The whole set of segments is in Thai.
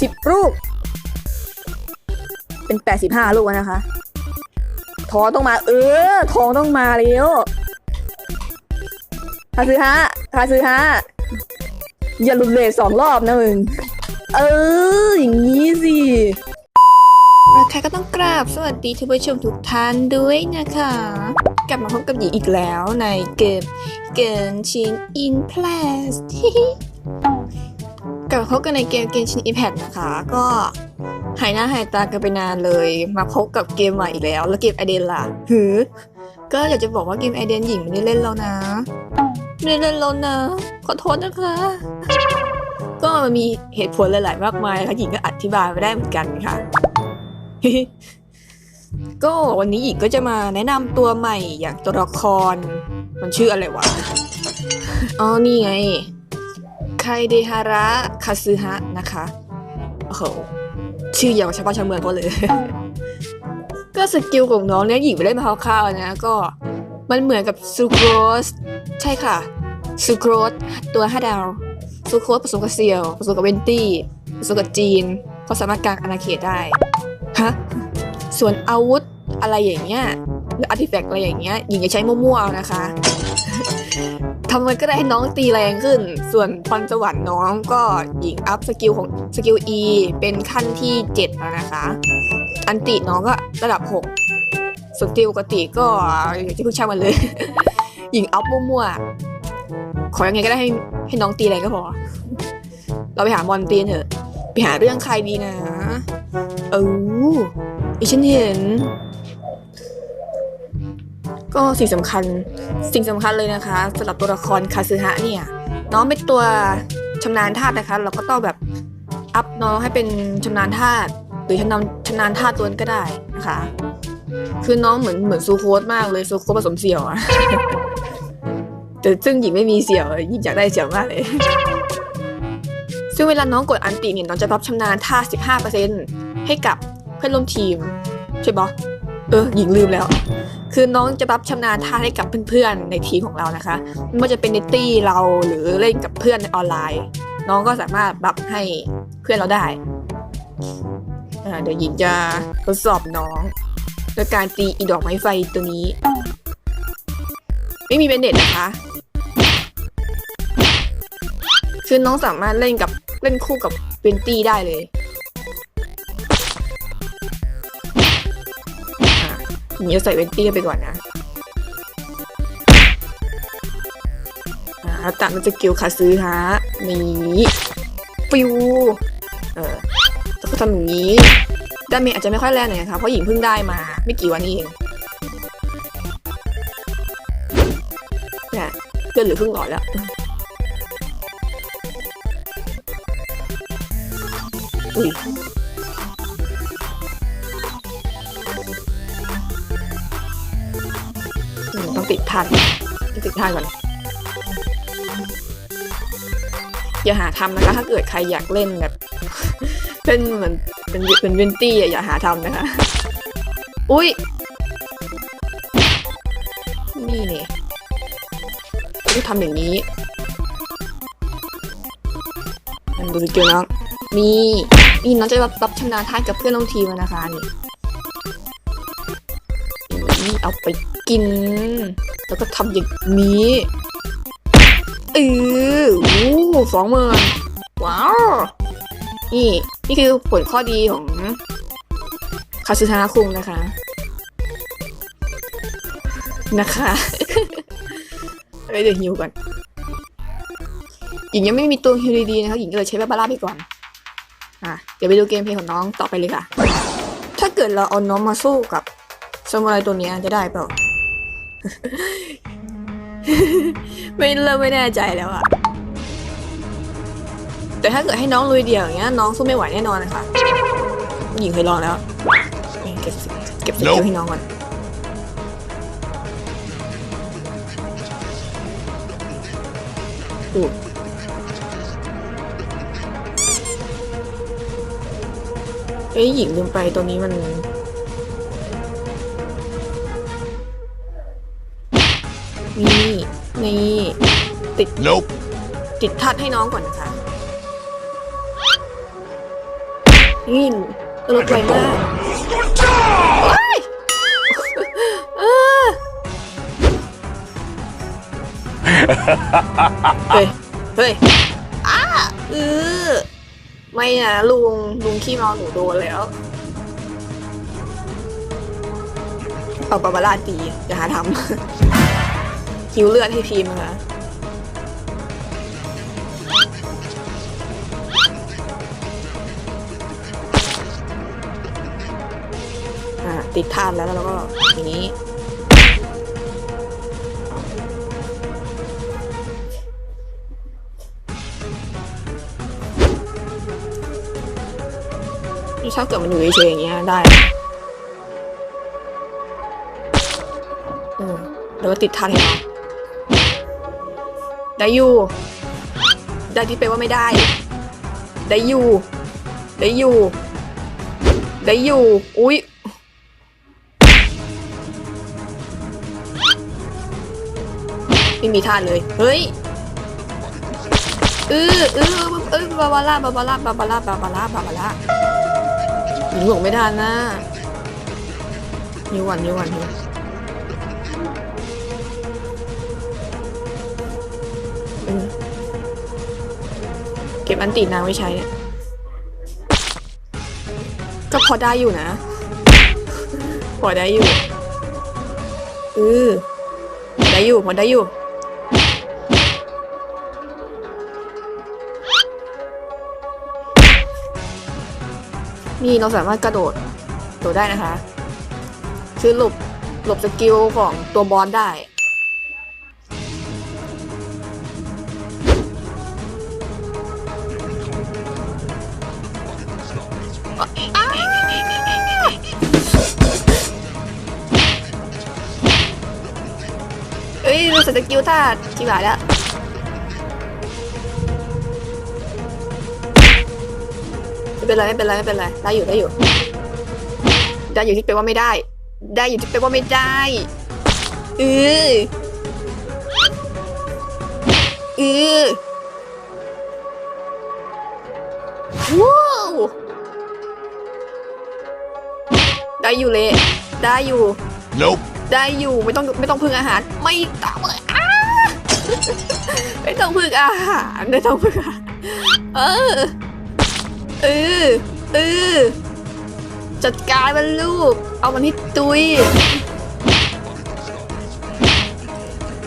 สิบลูก เป็นแปดสิบห้าลูกแล้วนะคะ ทองต้องมา เออ ทองต้องมาเร็วคาซื้อฮะคาซื้อฮะอย่าหลุดเลทสองรอบนะมึง เออ อย่างนี้สิใครก็ต้องกราบสวัสดีท่านผู้ชมทุกท่านด้วยนะคะ กลับมาพบกับหญิงอีกแล้วในเกมเกินชินอินเพลส กลับพบกันในเกมเกนชินอินแพดนะคะ ก็หายหน้าหายตากันไปนานเลย มาพบกับเกมใหม่อีกแล้ว แล้วเกมไอเดนล่ะหือ ก็อยากจะบอกว่าเกมไอเดนหญิงไม่ได้เล่นแล้วนะไม่ได้เล่นแล้วนะ ขอโทษนะคะ ก็มันมีเหตุผลหลาย ๆ มากมายค่ะหญิงก็อธิบายไม่ได้เหมือนกันค่ะ ก็วันนี้หญิงก็จะมาแนะนำตัวใหม่อย่างตัวละคร มันชื่ออะไรวะอ๋อนี่ไง คเดฮาระคาซึฮะนะคะโอ้โหชื่อย่างกับชาวบ้านชาวเมืองเขาเลย ก็สกิลของน้องเนี่ยหญิงไปได้มาคร่าวๆนะ ก็มันเหมือนกับซูโครสใช่ค่ะซูโครสตัวห้าดาวซูโครสผสมกับเซียวผสมกับเวนตี้ผสมกับจีนเขาสามารถกางอาณาเขตได้ฮะส่วนอาวุธอะไรอย่างเงี้ยหรืออาร์ติแฟกต์อะไรอย่างเงี้ยหญิงจะใช้มั่วๆนะคะ ทำมันก็ได้ให้น้องตีแรงขึ้น ส่วนพรสวรรค์น้องก็หญิงอัพสกิลของสกิล E เป็นขั้นที่ 7 แล้วนะคะ อันติน้องก็ระดับ 6สกิลปกติก็อย่างที่คุณช่างมันเลย หญิงอัพมั่วๆ ขอยังไงก็ได้ให้ให้น้องตีแรงก็พอ เราไปหามอนตีนเถอะ ไปหาเรื่องใครดีนะ เอออีฉันเห็น ก็สิ่งสำคัญ สิ่งสำคัญเลยนะคะสำหรับตัวละครคาซึฮะเนี่ยน้องเป็นตัวชำนาญธาตุนะคะ เราก็ต้องแบบอัพน้องให้เป็นชำนาญธาตุหรือชำนาญชำนาญธาตุตัวนั้นก็ได้นะคะ คือน้องเหมือนเหมือนซูโคสมากเลยซูโคสผสมเสี่ยวอะแต่ซึ่งหญิงไม่มีเสี่ยวหญิงอยากได้เสี่ยวมากเลย ซึ่งเวลาน้องกดอันติเนี่ยน้องจะรับชำนาญท่า 15%ให้กับเพื่อนร่วมทีม ใช่ปะ เออหญิงลืมแล้ว คือน้องจะรับชำนาญท่าให้กับเพื่อนๆในทีมของเรานะคะไม่ว่าจะเป็นในตี้เราหรือเล่นกับเพื่อนในออนไลน์ น้องก็สามารถรับให้เพื่อนเราได้อ่าเดี๋ยวหญิงจะทดสอบน้องโดยการตีอีดอกไม้ไฟตัวนี้ ไม่มีเบนเด็ดนะคะ คือน้องสามารถเล่นกับเล่นคู่กับเวนตี้ได้เลย อะอย่างนี้จะใส่เวนตี้ไปก่อนนะอาแล้วตามมันจะกิลคาซื้อฮะนี่ฟิวเออแล้วก็ทำอย่างนี้ดาเมจอาจจะไม่ค่อยแรงหน่อยนะคะเพราะหญิงเพิ่งได้มาไม่กี่วันนี้เองเนี่ยเลือดเหลือครึ่งหลอดแล้วอุ้ยางติดทันต้องติดทันก่อนอย่าหาทำนะคะ ถ้าเกิดใครอยากเล่นแบบเป็นเหมือนเป็นเป็นเวนตี้อย่าหาทำนะคะ อุ้ยนี่นี่ต้องทำอย่างนี้มันดูสกิลน้องนี่นี่น้องจะรับรับชำนาญท่ากับเพื่อนร่วมทีมนะคะนี่ เอาไปกิน แล้วก็ทำอย่างนี้เออโอ้สองหมื่นว้าว นี่ นี่คือผลข้อดีของคาซึทาคุงนะคะ นะคะเอ้ยเดี๋ยวฮิวก่อนหญิงยังไม่มีตัวฮิวดีๆนะคะหญิงก็เลยใช้บาบาร่าไปก่อน อะ เดี๋ยวไปดูเกมเพลย์ของน้องต่อไปเลยค่ะ ถ้าเกิดเราเอาน้องมาสู้กับ สมุไรตัวเนี้ยจะได้เปล่า ไม่เริ่มไม่แน่ใจแล้วอะแต่ถ้าเกิดให้น้องลุยเดี่ยวอย่างเงี้ยน้องสู้ไม่ไหวแน่นอนนะคะหญิงเคยลองแล้ว เก็บสิเก็บสกิลให้น้องก่อนอู้เอ้ยหญิงลืมไปตัวนี้มัน นี่ นี่ติด Nope. ติดทัดให้น้องก่อนนะคะนี่รถไวมากว้ายเออเฮ้ย เฮ้ย อ้าเออไม่นะลุง ลุงขี้เมาหนูโดนแล้ว เอาบาบาร่าตีอย่าหาทำ คิวเลือดให้ทีมนะอ่าติดท่านแล้วแล้วก็อย่างนี้นี่ถ้าเกิดมันอยู่เฉยๆอย่างเงี้ยได้เออแล้วก็ติดทันเหรอ ได้อยู่ ได้ที่แปลว่าไม่ได้ ได้อยู่ ได้อยู่ ได้อยู่ อุ๊ยไม่มีท่าเลย เฮ้ยเออเออเออบาบาร่าบาบาร่าบาบาร่าบาบาร่าบาบาร่าหญิงหลงไม่ทันนะนิ้ววันนิ้ววันนิ้วเเก็บอันตีนางไว้ใช้เนี่ยก็พอได้อยู่นะ พอได้อยู่เออได้อยู่พอได้อยู่นี่เราสามารถกระโดดโดดได้นะคะ คือหลบหลบสกิลของตัวบอสได้ เอ้ยเราสกิลท่าที่หายแล้วไม่เป็นไรไม่เป็นไรไม่เป็นไรได้อยู่ได้อยู่ได้อยู่ที่แปลว่าไม่ได้ ได้อยู่ที่แปลว่าไม่ได้เออเออว้ ได้อยู่เลย ได้อยู่ Nope. ได้อยู่ไม่ต้องไม่ต้องพึ่งอาหาร ไม่ต้องเลยอ้าไม่ต้องพึ่งอาหารไม่ต้องพึ่งอาหารเออเออเออจัดการมันลูก เอามันที่ตุย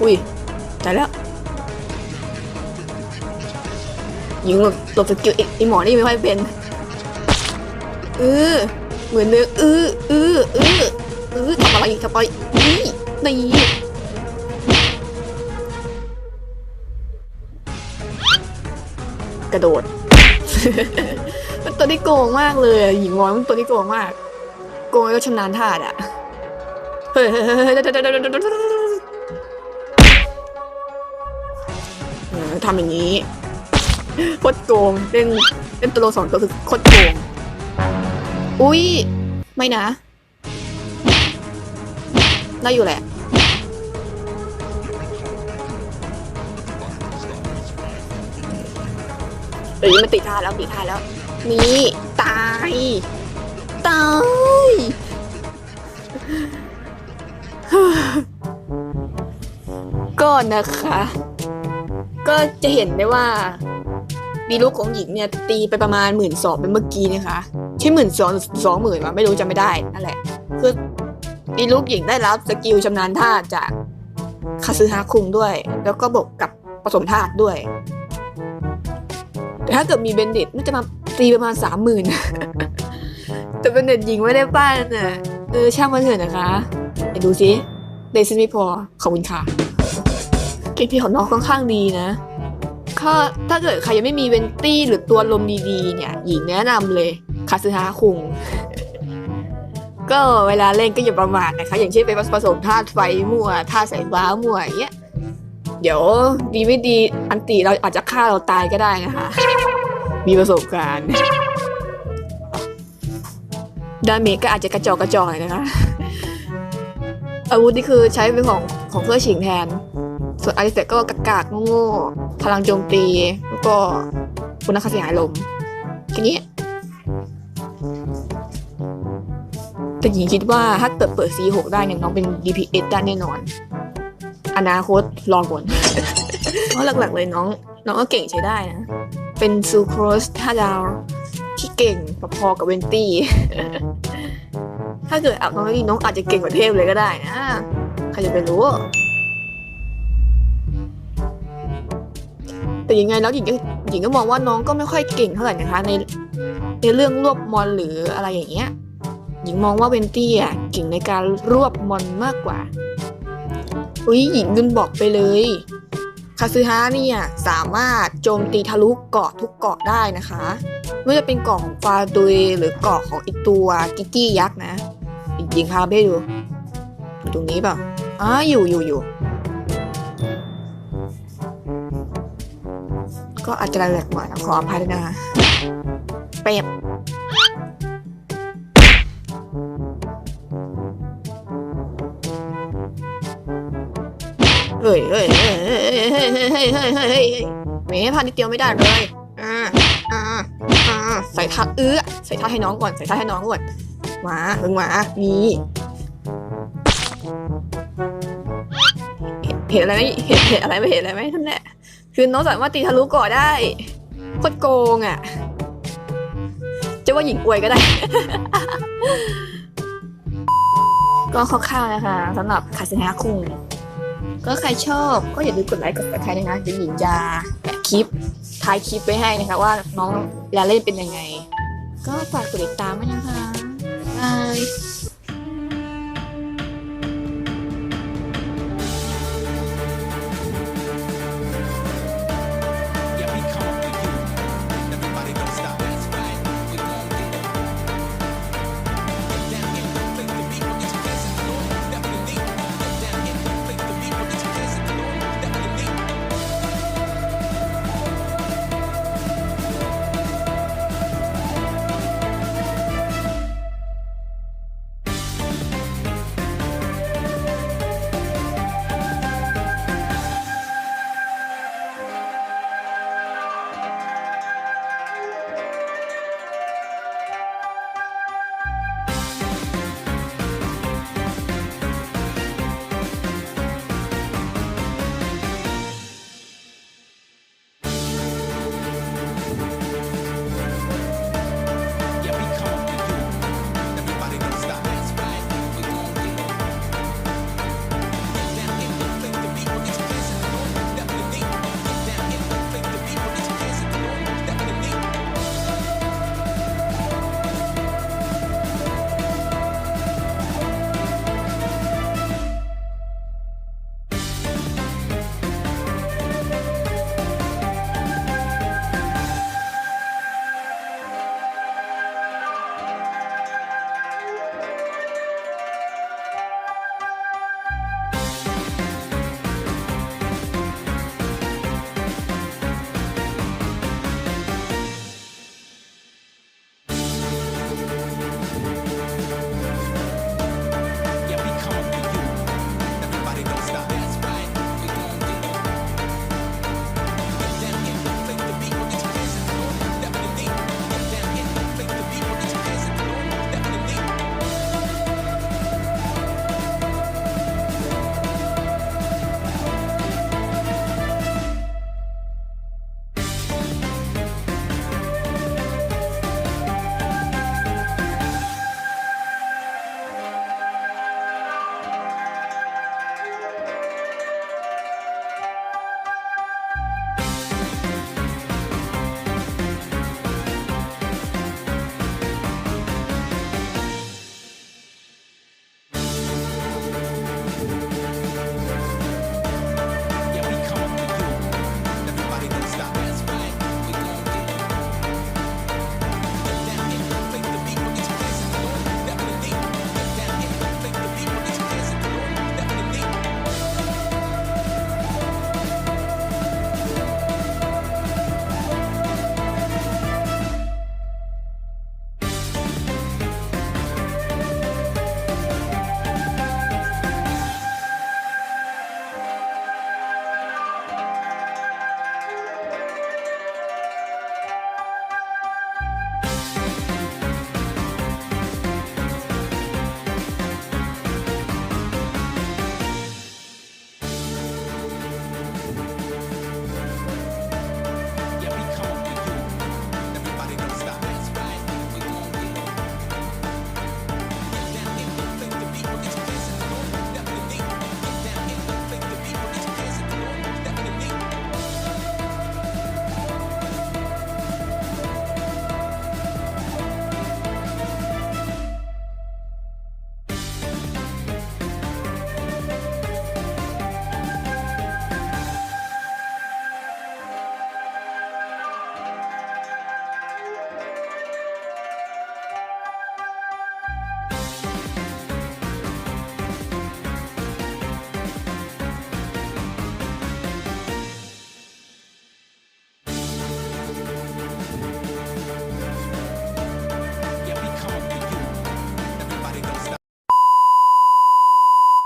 อุ้ยตายแล้วยิงหลบหลบสกิลไอ้ไอหมอนี่ไม่ค่อยเป็นเออ เหมือนเนื้อออเออเออเออทำอะไรทำอะไรนี่นี่กระโดด มันตัวที่โกงมากเลยหญิงวอนมันตัวที่โกงมาก โกงแล้วชำนาญท่าอะเฮ้ยทำอย่างนี้โคตรโกงเล่นเล่นตัวโลสองตัวคือโคตรโกง อุ้ยไม่นะ ได้อยู่แหละ เอ้ยมันติดท่าแล้วติดท่าแล้ว นี่ตาย ตาย ก็นะคะ ก็จะเห็นได้ว่า ดีลูกของหญิงเนี่ยตีไปประมาณหมื่นสองเป็นเมื่อกี้นะคะใช่หมื่นสองสองหมื่นวะไม่รู้จำไม่ได้นั่นแหละคือดีลูกหญิงได้รับสกิลชำนาญท่าจากคาซึฮะคุงด้วย แล้วก็บวกกับผสมธาตุด้วย แต่ถ้าเกิดมีเบนเดตน่าจะมาตีประมาณสามหมื่นแต่เบนเดตหญิงไม่ได้ป้านน่ะเออช่างมันเถอะนะคะไปดูซิเดซินไม่พอขอบคุณค่ะเกมพี่ของน้องค่อนข้างดีนะ ถ้าถ้าเกิดใครยังไม่มีเวนตี้หรือตัวลมดีๆ เนี่ย หญิงแนะนำเลยคาซึฮะคุง ก็เวลาเล่นก็อย่าประมาทนะคะ อย่างเช่นไปผสมธาตุไฟมั่วธาตุสายฟ้ามั่วอย่างเงี้ย เดี๋ยวดีไม่ดีอันตีเราอาจจะฆ่าเราตายก็ได้นะคะ มีประสบการณ์ดาเมจก็อาจจะกระจอกกระจอกหน่อยนะคะอาวุธนี่คือใช้เป็นของของเพื่อฉิงแทน ส่วนอาริเซก็กากากโง่พลังโจมตี แล้วก็คุณนักเสียหายลมแค่นี้แต่หญิงคิดว่าถ้าเกิดเปิด C6 ได้เนี่ยน้องเป็น DPS ได้แน่นอน อนาคตรอก่อน เพราะหลักๆเลยน้อง น้องก็เก่งใช้ได้นะ เป็นซูโครส5ดาวที่เก่งพอๆกับเวนตี้ ถ้าเกิดอัพน้องนี่น้องอาจจะเก่งกว่าเทพเลยก็ได้นะ ใครจะไปรู้ แต่ยังไงแล้วหญิงก็หญิงก็มองว่าน้องก็ไม่ค่อยเก่งเท่าไหร่นะคะ ในในเรื่องรวบมอนหรืออะไรอย่างเงี้ยหญิงมองว่าเวนตี้อะเก่งในการรวบมอนมากกว่าอุ้ยหญิงลืมบอกไปเลยคาซึฮะเนี่ยสามารถโจมตีทะลุเกาะทุกเกาะได้นะคะ ไม่ว่าจะเป็นเกาะของฟาดุยหรือเกาะของอีตัวกิกกี้ยักษ์นะ จริงๆพาไปดู อยู่ตรงนี้เปล่าอ๋ออยู่อยู่อยู่ ก็อาจจะแหลกหน่อขออภัยด้วยนะคะเป๊ะเฮ้ยเฮ้ยเฮ้ยเฮ้ยเฮ้ยเฮ้ยเฮ้ยเมย์พานิดเดียวไม่ได้เลยอ่าอ่าอ่าใส่ท่าเอื้อใส่ท่าให้น้องก่อนใส่ท่าให้น้องก่อนมาเพิ่งมานี่เห็นอะไรไหมเห็นอะไรไม่เห็นอะไรไหมท่านแหละ คือน้องสามารถตีทะลุก่อได้โคตรโกงอะ จะว่าหญิงอวยก็ได้ ก็คร่าวๆนะคะสำหรับคาสินะคุงก็ใครชอบก็อย่าลืมกดไลค์กดติดตามนะคะเดี๋ยวหญิงจะแปะคลิปท้ายคลิปไว้ให้นะคะว่าน้องลาเล่นเป็นยังไง ก็ฝากกดติดตามไว้นะคะบาย